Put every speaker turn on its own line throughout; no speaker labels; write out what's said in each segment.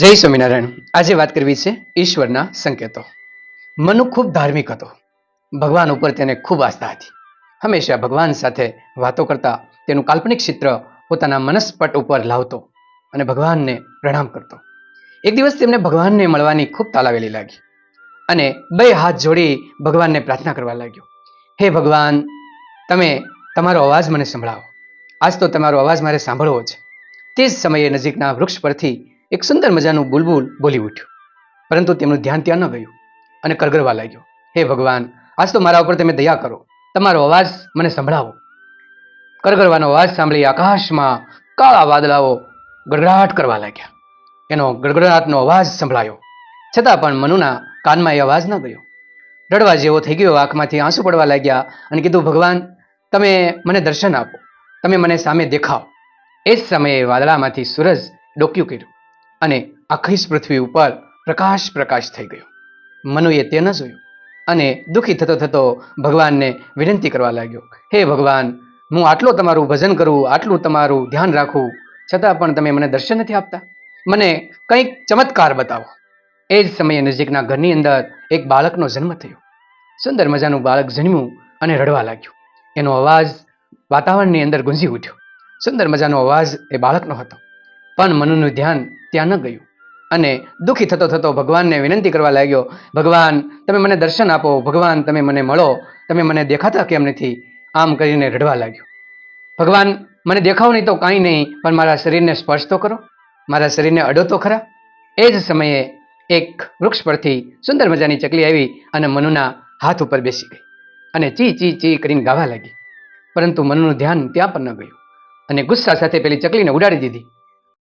જય સ્વામિનારાયણ. આજે વાત કરવી છે ઈશ્વરના સંકેતો. મનુ ખૂબ ધાર્મિક હતો. ભગવાન ઉપર તેને ખૂબ આસ્થા હતી. હંમેશા ભગવાન સાથે વાતો કરતા તેનું કાલ્પનિક ચિત્ર પોતાના મનસ્પટ ઉપર લાવતો અને ભગવાનને પ્રણામ કરતો. એક દિવસ તેમને ભગવાનને મળવાની ખૂબ તાલાવેલી લાગી અને બે હાથ જોડી ભગવાનને પ્રાર્થના કરવા લાગ્યો. હે ભગવાન, તમે તમારો અવાજ મને સંભળાવો. આજ તો તમારો અવાજ મારે સાંભળવો છે. તે જ સમયે નજીકના વૃક્ષ પરથી એક સુંદર મજાનું બુલબુલ બોલી ઉઠ્યું. પરંતુ તેમનું ધ્યાન ત્યાં ન ગયું અને કરગરવા લાગ્યો. હે ભગવાન, આજ તો મારા ઉપર તમે દયા કરો. તમારો અવાજ મને સંભળાવો. કરગરવાનો અવાજ સાંભળી આકાશમાં કાળા વાદળાઓ ગડગડાટ કરવા લાગ્યા. એનો ગડગડાટનો અવાજ સંભળાયો. છતાં પણ મનુના કાનમાં એ અવાજ ન ગયો. રડવા જેવો થઈ ગયો, આંખમાંથી આંસુ પડવા લાગ્યા અને કીધું, ભગવાન, તમે મને દર્શન આપો. તમે મને સામે દેખાઓ એ જ સમયે વાદળામાંથી સૂરજ ડોક્યું કર્યું. અને આખી પૃથ્વી ઉપર પ્રકાશ પ્રકાશ થઈ ગયો. મનુએ તે ન જોયું અને દુઃખી થતો થતો ભગવાનને વિનંતી કરવા લાગ્યો, હે ભગવાન, હું આટલો તમારું ભજન કરું, આટલું તમારું ધ્યાન રાખું, છતાં પણ તમે મને દર્શન નથી આપતા? મને કંઈક ચમત્કાર બતાવો. એ જ સમયે નજીકના ઘરની અંદર એક બાળકનો જન્મ થયો. સુંદર મજાનું બાળક જન્મ્યું અને રડવા લાગ્યું. એનો અવાજ વાતાવરણની અંદર ગુંજી ઉઠ્યો. સુંદર મજાનો અવાજ એ બાળકનો હતો. પણ મનુનું ધ્યાન ત્યાં ન ગયું. અને દુઃખી થતો થતો ભગવાનને વિનંતી કરવા લાગ્યો, ભગવાન, તમે મને દર્શન આપો, ભગવાન, તમે મને મળો. તમે મને દેખાતા કેમ નથી? આમ કરીને રડવા લાગ્યો. ભગવાન, મને દેખાવ નહીં તો કાંઈ નહીં, પણ મારા શરીરને સ્પર્શ તો કરો. મારા શરીરને અડો તો ખરા. એ જ સમયે એક વૃક્ષ પરથી સુંદર મજાની ચકલી આવી અને મનુના હાથ ઉપર બેસી ગઈ અને ચી ચી ચી કરીને ગાવા લાગી. પરંતુ મનુનું ધ્યાન ત્યાં પણ ન ગયું. અને ગુસ્સા સાથે પેલી ચકલીને ઉડાડી દીધી.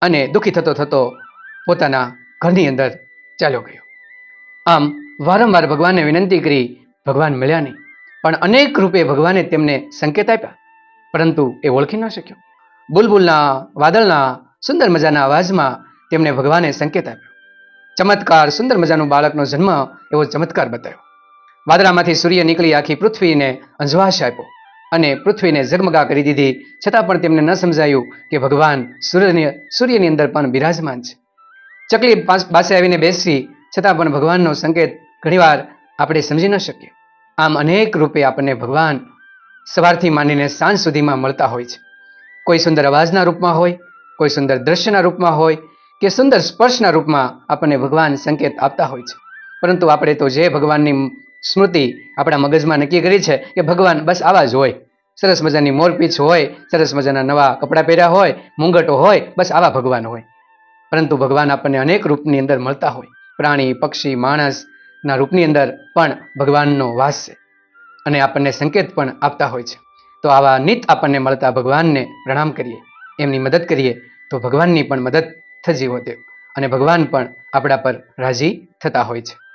અને દુઃખી થતો થતો પોતાના ઘરની અંદર ચાલ્યો ગયો. આમ વારંવાર ભગવાનને વિનંતી કરી, ભગવાન મળ્યા નહીં. પણ અનેક રૂપે ભગવાને તેમને સંકેત આપ્યા. પરંતુ એ ઓળખી ન શક્યો. બુલબુલના, વાદળના, સુંદર મજાના અવાજમાં તેમણે ભગવાને સંકેત આપ્યો. ચમત્કાર, સુંદર મજાનું બાળકનો જન્મ એવો ચમત્કાર બતાવ્યો. વાદળામાંથી સૂર્ય નીકળી આખી પૃથ્વીને અંજવાશ આપ્યો. અને પૃથ્વીને ઝગમગા કરી દીધી. છતાં પણ તેમને ન સમજાયું કે ભગવાન સૂર્યની સૂર્યની અંદર પણ બિરાજમાન છે. ચકલી પાસે આવીને બેસી, છતાં પણ ભગવાનનો સંકેત ઘણીવાર આપણે સમજી ન શકીએ. આમ અનેક રૂપે આપણને ભગવાન સવારથી માંડીને સાંજ સુધીમાં મળતા હોય છે. કોઈ સુંદર અવાજના રૂપમાં હોય, કોઈ સુંદર દ્રશ્યના રૂપમાં હોય, કે સુંદર સ્પર્શના રૂપમાં આપણને ભગવાન સંકેત આપતા હોય છે. પરંતુ આપણે તો જે ભગવાનની સ્મૃતિ આપણા મગજમાં નક્કી કરી છે કે ભગવાન બસ આવા જ હોય. સરસ મજાની મોરપીછ હોય, સરસ મજાના નવા કપડાં પહેર્યા હોય, મુંગટો હોય, બસ આવા ભગવાન હોય. પરંતુ ભગવાન આપણને અનેક રૂપની અંદર મળતા હોય. પ્રાણી, પક્ષી માણસના રૂપની અંદર પણ ભગવાનનો વાસ છે અને આપણને સંકેત પણ આપતા હોય છે. તો આવા નિત આપણને મળતા ભગવાનને પ્રણામ કરીએ. એમની મદદ કરીએ તો ભગવાનની પણ મદદ થતી હોતે અને ભગવાન પણ આપણા પર રાજી થતા હોય છે.